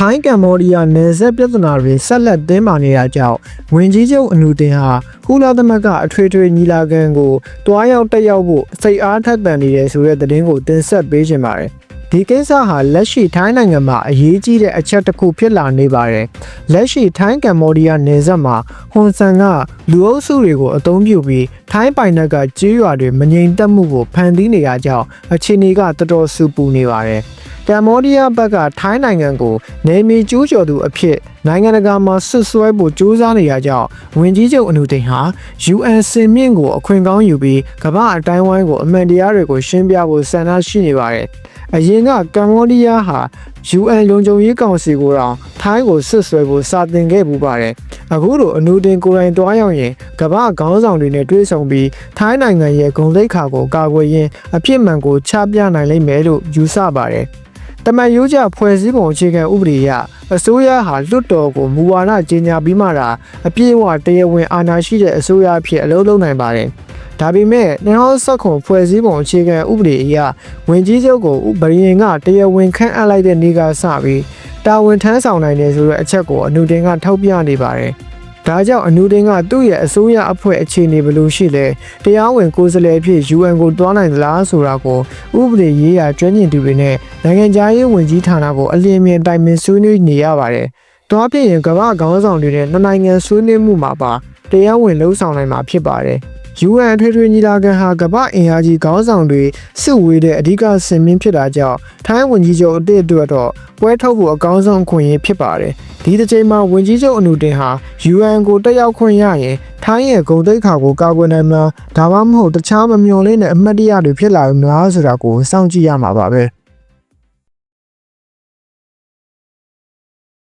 ထိုင်းကမ္ဘောဒီးယားနယ်စပ်ပြဿနာတွေဆက်လက်တင်းမာနေတာကြောင့်ဝင်ကြီးချုပ်အနူတင်ဟာကုလသမဂ္ဂအထွေထွေညီလာခံကိုတွားရောက်တက်ရောက်ဖို့စိတ်အားထက်သန်နေတယ်ဆိုတဲ့သတင်းကိုတင်ဆက်ပေးခြင်းပါတယ်ဒီကိစ္စဟာလက်ရှိထိုင်းနိုင်ငံမှာအရေးကြီးတဲ့အချက်တစ်ခုဖြစ်လာနေပါတယ်။လက်ရှိထိုင်းကမ္ဘောဒီးယားနယ်စပ်မှာဟွန်ဆန်ကလူအုပ်စုတွေကိုအသုံးပြုပြီးထိုင်းပိုင်နက်ကကြေးရွာတွေမငြိမ်သက်မှုကိုဖန်တီးနေရကြောင်းအခြေအနေကတော်တော်ဆူပူနေပါတယ်။ ကမ္ဘောဒီးယားဘက်ကထိုင်းနိုင်ငံကိုနေမီကျူးကျော်သူအဖြစ်နိုင်ငံတကာမှာဆွတ်ဆွဲဖို့ကြိုးစားနေရကြောင်းဝင်ကြီးချုပ်အနုသိန်းဟာ UN စင်မြင့်ကိုအခွင့်ကောင်းယူပြီးကမ္ဘာအတိုင်းဝိုင်းကိုအမှန်တရားတွေကိုရှင်းပြဖို့ဆန္ဒရှိနေပါတယ်။အရင်ကကမ္ဘောဒီးယားဟာ UN လုံခြုံရေးကောင်စီကိုတောင်ထိုင်းကိုဆွတ်ဆွဲဖို့စာတင်ခဲ့ပူပါတယ်။အခုလိုအနုတင်ကိုယ်တိုင်တွားရောက်ရင်ကမ္ဘာခေါင်းဆောင်တွေနဲ့တွေ့ဆုံပြီးထိုင်းနိုင်ငံရဲ့ဂုဏ်သိက္ခာကိုကာကွယ်ရင်းအပြစ်မှန်ကိုချပြနိုင်လိမ့်မယ်လို့ယူဆပါတယ်။ တမန်ရိုးကျဖွဲ့စည်းပုံအခြေခံဥပဒေအရအစိုးရဟာလွတ်တော်ကိုမူဝါဒကြီးညာပြီးမှသာအပြည့်အဝတရားဝင်အာဏာရှိတဲ့အစိုးရအဖြစ်အလုပ်လုပ်နိုင်ပါတယ်။ဒါပေမဲ့2019ဖွဲ့စည်းပုံအခြေခံဥပဒေအရဝင်ကြီးချုပ်ကိုဗရီယင်ကတရားဝင်ခန့်အပ်လိုက်တဲ့နေ့ကစပြီးတာဝန်ထမ်းဆောင်နိုင်တယ်ဆိုတဲ့အချက်ကိုအနုတင်ကထောက်ပြနေပါတယ်။ ဒါကြောင့်အနုတင်ကသူ့ရဲ့အစိုးရအဖွဲ့အခြေအနေဘယ်လိုရှိလဲတရားဝင်ကိုယ်စားလှယ်အဖြစ် UN ကိုတွားနိုင်သလားဆိုတာကိုဥပဒေရေးရာကျွမ်းကျင်သူတွေနဲ့နိုင်ငံခြားရေးဝန်ကြီးဌာနကိုအလင်းမြင်တိုင်ပင်ဆွေးနွေးနေရပါတယ်။တွားဖြစ်ရင်ကမ္ဘာခေါင်းဆောင်တွေနဲ့နှစ်နိုင်ငံဆွေးနွေးမှုမှာပါတရားဝင်လှုပ်ဆောင်နိုင်မှာဖြစ်ပါတယ်။ UN ထွေထွေညီလာခံဟာကမ္ဘာအင်အားကြီးခေါင်းဆောင်တွေစစ်ဝေးတဲ့အဓိကစင်မြင့်ဖြစ်တာကြောင့်ထိုင်းဝန်ကြီးချုပ်အသစ်အတွက်တော့ပွဲထုတ်ဖို့အကောင်းဆုံးအခွင့်အရေးဖြစ်ပါတယ်။ဒီတစ်ချိန်မှာဝန်ကြီးချုပ်အနုတင်ဟာ UN ကိုတက်ရောက်ခွင့်ရရင်ထိုင်းရဲ့ဂုဏ်သိက္ခာကိုကာကွယ်နိုင်မှာဒါမှမဟုတ်တခြားမမျှော်လင့်တဲ့အမှတ်တရတွေဖြစ်လာမလားဆိုတာကိုစောင့်ကြည့်ရမှာပါပဲ။